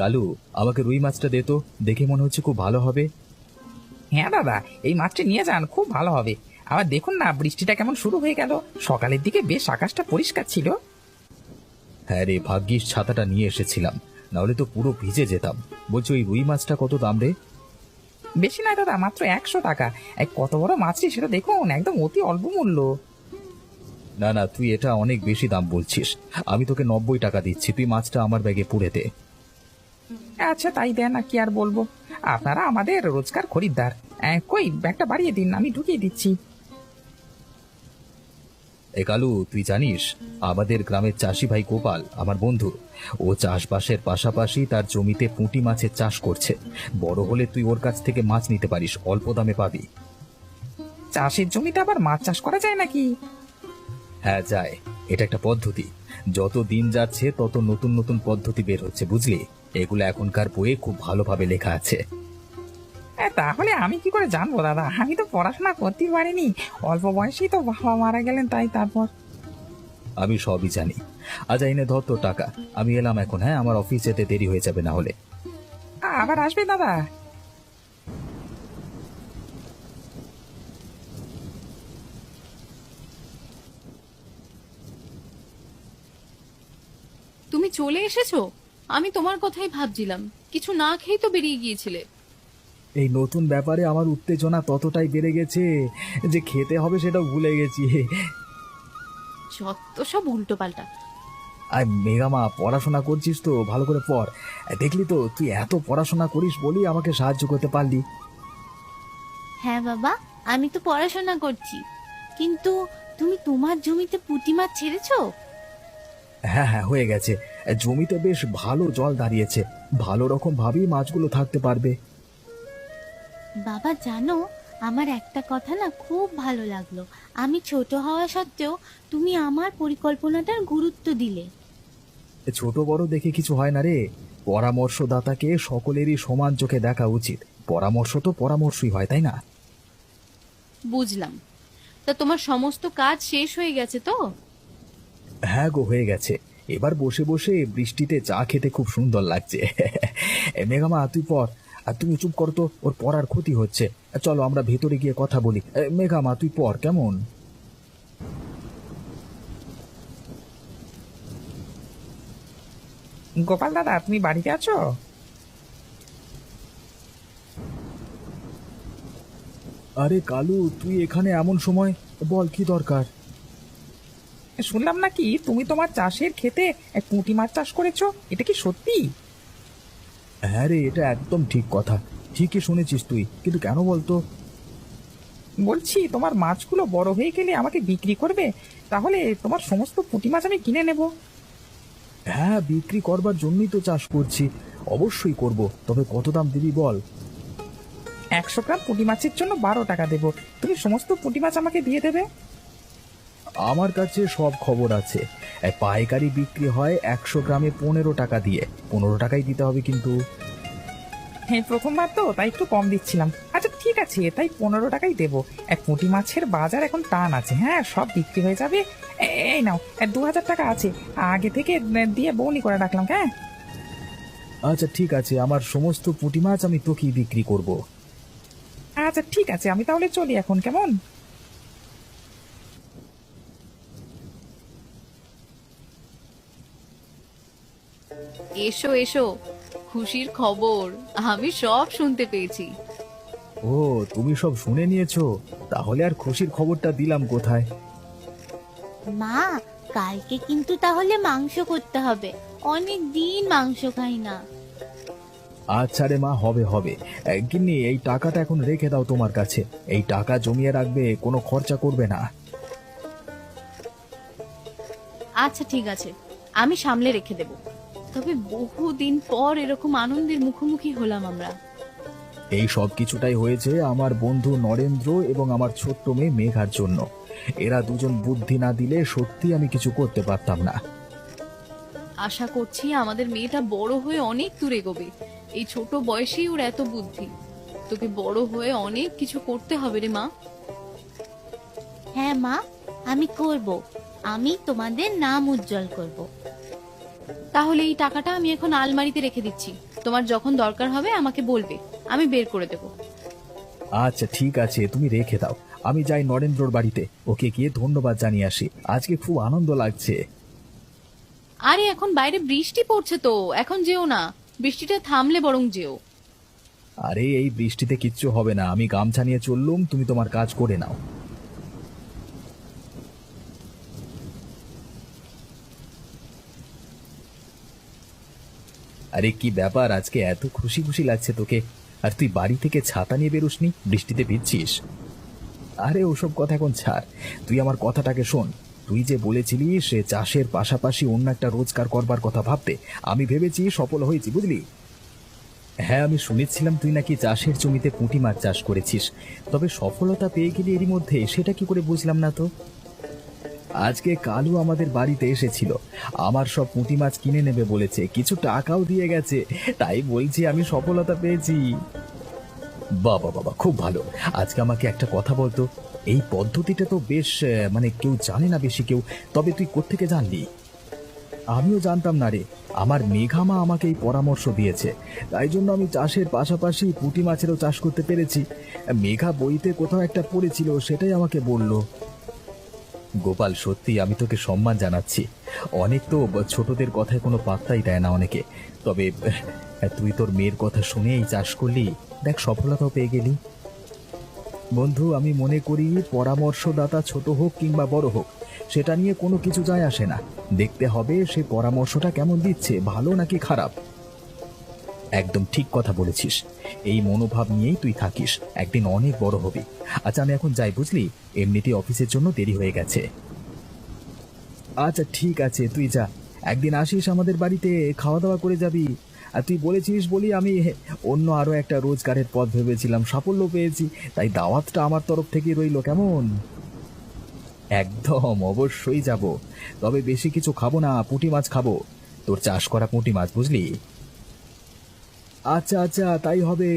কালু আমাকে রুই মাছটা দে তো দেখে মনে হচ্ছে খুব ভালো হবে। হ্যাঁ দাদা এই মাছটা নিয়ে যান খুব ভালো হবে। আবার দেখুন না বৃষ্টিটা কেমন শুরু হয়ে গেল। সকালের দিকে বেশ আকাশটা পরিষ্কার ছিল। হ্যাঁ রে ভাগ্যিস ছাতাটা নিয়ে এসেছিলাম। নাহলে তো পুরো ভিজে যেতাম। বলছি ওই রুই মাছটা কত দাম রে? বেশি নয় দাদা মাত্র একশো টাকা। এক কত বড় মাছটি সেটা দেখুন একদম অতি অল্প মূল্য। না না তুই এটা অনেক বেশি দাম বলছিস। আমি তোকে নব্বই টাকা দিচ্ছি তুই মাছটা আমার ব্যাগে পুড়ে দে। আচ্ছা তাই দেন না কি আর বলব? আপনারা আমাদের রোজকার খরিদ্দার। আহ, কই ব্যাগটা বাড়িয়ে দিন আমি ঢুকিয়ে দিচ্ছি। এ কালু তুই জানিস আমাদের গ্রামের চাষি ভাই গোপাল আমার বন্ধু। ও চাষবাসের পাশাপাশি তার জমিতে পুঁটি মাছের চাষ করছে। বড় হলে তুই ওর কাছ থেকে মাছ নিতে পারিস অল্প দামে পাবি। চাষের জমিতে আবার মাছ চাষ করা যায় নাকি? হ্যাঁ যায়। এটা একটা পদ্ধতি। যত দিন যাচ্ছে তত নতুন নতুন পদ্ধতি বের হচ্ছে বুঝলি? এগুলো এখনকার বইয়ে খুব ভালোভাবে লেখা আছে। হ্যাঁ, তাহলে আমি কি করে জানব দাদা? আমি তো পড়াশোনা করতেই পারিনি। অল্প বয়সেই তো বাবা মারা গেলেন তাই তারপর? আমি সবই জানি। আজ এনে ধর তোর টাকা। আমি এলাম এখন হ্যাঁ? আমার অফিস যেতে দেরি হয়ে যাবে না হলে আ- আবার আসবে দাদা? তুমি চলে এসেছ? আমি তোমার কথাই ভাবছিলাম। কিছু না খেয়ে তো বেরিয়ে গিয়েছিলে। এই নতুন ব্যাপারে আমার উত্তেজনা ততটাই বেড়ে গেছে যে খেতে হবে সেটা ভুলে গেছি। যত সব উল্টো পাল্টা আর মেগামা পড়াশোনা করছিস তো ভালো করে পড়। দেখলি তো তুই এত পড়াশোনা করিস বলি আমাকে সাহায্য করতে পারলি। হ্যাঁ বাবা আমি তো পড়াশোনা করছি। কিন্তু তুমি তোমার জমিতে পুঁটি মাছ ছেড়েছো? হ্যাঁ হ্যাঁ হয়ে গেছে। জমিতে বেশ ভালো জল দাঁড়িয়েছে। ভালো রকম ভাবেই মাছগুলো থাকতে পারবে। বাবা জানো আমার একটা কথা না খুব ভালো লাগল। আমি ছোট হওয়া সত্ত্বেও তুমি আমার পরিকল্পনাটার গুরুত্ব দিলে। ছোট বড় দেখে কিছু হয় না রে। পরামর্শদাতাকে সকলেরই সমান চোখে দেখা উচিত। পরামর্শ তো পরামর্শই হয় তাই না? বুঝলাম। তা তোমার সমস্ত কাজ শেষ হয়ে গেছে তো? হ্যাঁ গো হয়ে গেছে। এবার বসে বসে বৃষ্টিতে চা খেতে খুব সুন্দর লাগছে। মেঘামা তুই পর। আর তুমি চুপ কর তো, ওর পড়ার ক্ষতি হচ্ছে। চলো, আমরা ভেতরে গিয়ে কথা বলি। মেঘামা তুই পর, কেমন? গোপাল দাদা তুমি বাড়িতে আছো? আরে কালু, তুই এখানে এমন সময়? বল, কি দরকার? শুনলাম নাকি তুমি তোমার চাষের খেতে এক পুঁটি মাছ চাষ করেছ? এটা কি সত্যি? হ্যাঁ রে এটা একদম ঠিক কথা। ঠিকই শুনেছিস তুই কিন্তু কেন বলতো? বলছি তোমার মাছগুলো বড় হয়ে গেলে আমাকে বিক্রি করবে? তাহলে তোমার সমস্ত পুঁটি মাছ আমি কিনে নেব। হ্যাঁ বিক্রি করবার জন্যই তো চাষ করছি। অবশ্যই করব তবে কত দাম দিবি বল? একশো গ্রাম পুঁটি মাছের জন্য বারো টাকা দেবো। তুমি সমস্ত পুঁটি মাছ আমাকে দিয়ে দেবে? আমার কাছে সব খবর আছে। এ, পাইকারি বিক্রি হয় একশো গ্রামে পনেরো টাকা দিয়ে। পনেরো টাকাই দিতে হবে কিন্তু। হ্যাঁ প্রথমবার তো তাই একটু কম দিচ্ছিলাম। আচ্ছা ঠিক আছে তাই পনেরো টাকাই দেবো। এক পুঁটি মাছের বাজার এখন টান আছে। হ্যাঁ সব বিক্রি হয়ে যাবে। এ- এই নাও দু হাজার টাকা আছে। আগে থেকে দিয়ে বৌনি করে রাখলাম হ্যাঁ? আচ্ছা ঠিক আছে আমার সমস্ত পুঁটি মাছ আমি তোকেই বিক্রি করব। আচ্ছা ঠিক আছে আমি তাহলে চলি এখন কেমন? এসো এসো। খুশির খবর আমি সব শুনতে পেয়েছি। ও তুমি সব শুনে নিয়েছো? তাহলে আর খুশির খবরটা দিলাম কোথায়? মা কালকে কিন্তু তাহলে মাংস করতে হবে। অনেক দিন মাংস খাই না। আচ্ছা রে মা হবে হবে। এ, গিন্নি এই টাকাটা এখন রেখে দাও তোমার কাছে। এই টাকা জমিয়ে রাখবে কোনো খরচা করবে না। আচ্ছা ঠিক আছে। আমি সামলে রেখে দেব। তবে বহুদিন পর এরকম আনন্দের মুখোমুখি হলাম আমরা। এই সব কিছুটাই হয়েছে আমার বন্ধু নরেন্দ্র এবং আমার ছোট্ট মেয়ে মেঘার জন্য। এরা দুজন বুদ্ধি না দিলে সত্যি আমি কিছু করতে পারতাম না। আশা করছি আমাদের মেয়েটা বড় হয়ে অনেক দূর এগোবে এই ছোট বয়সেই ওর এত বুদ্ধি। তোকে বড় হয়ে অনেক কিছু করতে হবে রে মা। হ্যাঁ মা আমি করব। আমি তোমাদের নাম উজ্জ্বল করব। তাহলে এই টাকাটা আমি এখন আলমারিতে রেখে দিচ্ছি। তোমার যখন দরকার হবে আমাকে বলবে। আমি বের করে দেবো। আচ্ছা ঠিক আছে তুমি রেখে দাও। আমি যাই নরেন্দ্রর বাড়িতে। ওকে গিয়ে ধন্যবাদ জানিয়ে আসি। আজকে খুব আনন্দ লাগছে। আরে এখন বাইরে বৃষ্টি পড়ছে তো। এখন যেও না। বৃষ্টিটা থামলে বরং যেও। আরে এই বৃষ্টিতে কিচ্ছু হবে না। আমি গামছা নিয়ে চললুম তুমি তোমার কাজ করে নাও। আরে কি ব্যাপার, আজকে এত খুশি খুশি লাগছে তোকে। আর তুই বাড়ি থেকে ছাতা নিয়ে বেরোসনি? বৃষ্টিতে ভিজছিস। আরে ওসব কথা এখন ছাড়। তুই আমার কথাটাকে শোন। তুই যে বলেছিলি সে চাষের পাশাপাশি অন্য একটা রোজগার করবার কথা ভাবতে, আমি ভেবেছি সফল হয়েছি, বুঝলি? হ্যাঁ আমি শুনেছিলাম তুই নাকি চাষের জমিতে পুঁটি মাছ চাষ করেছিস। তবে সফলতা পেয়ে গেলি এরই মধ্যে, সেটা কি করে বুঝলাম না তো? আজকে কালু আমাদের বাড়িতে এসেছিল। আমার সব পুঁটি মাছ কিনে নেবে বলেছে, কিছু টাকাও দিয়ে গেছে, তাই বলছি আমি সফলতা পেয়েছি। বাবা বাবা, খুব ভালো। আজকে আমাকে একটা কথা বলতো, এই পদ্ধতিটা তো বেশ মানে কেউ জানে না বেশি কেউ, তবে তুই কোত্থেকে জানলি? আমিও জানতাম না রে, আমার মেঘামা আমাকে এই পরামর্শ দিয়েছে, তাই জন্য আমি চাষের পাশাপাশি পুঁটি মাছেরও চাষ করতে পেরেছি। মেঘা বইতে কোথাও একটা পড়েছিল, সেটাই আমাকে বলল। গোপাল, সত্যি আমি তোকে সম্মান জানাচ্ছি। অনেক তো ছোটদের কথায় কোনো পাত্তাই দেয় না অনেকে। তবে তুই তোর মেয়ের কথা শুনেই চাষ করলি। দেখ, সফলতাও পেয়ে গেলি। বন্ধু, আমি মনে করি পরামর্শদাতা ছোট হোক কিংবা বড় হোক, সেটা নিয়ে কোনো কিছু যায় আসে না। দেখতে হবে সে পরামর্শটা কেমন দিচ্ছে, ভালো নাকি খারাপ। একদম ঠিক কথা বলেছিস। এই মনোভাব নিয়েই তুই থাকিস। একদিন অনেক বড় হবি। আচ্ছা আমি এখন যাই, বুঝলি? এমনিতেই অফিসের জন্য দেরি হয়ে গেছে। আচ্ছা ঠিক আছে, তুই যা। একদিন আসিস আমাদের বাড়িতে খাওয়া দাওয়া করে যাবি। আর তুই বলেছিস বলি, আমি অন্য আরও একটা রোজগারের পথ ভেবেছিলাম, সাফল্য পেয়েছি। তাই দাওয়াতটা আমার তরফ থেকে রইল, কেমন? একদম, অবশ্যই যাব। তবে বেশি কিছু খাব না, পুঁটি মাছ খাব। তোর চাষ করা পুঁটি মাছ, বুঝলি? আচ্ছা আচ্ছা তাই হবে।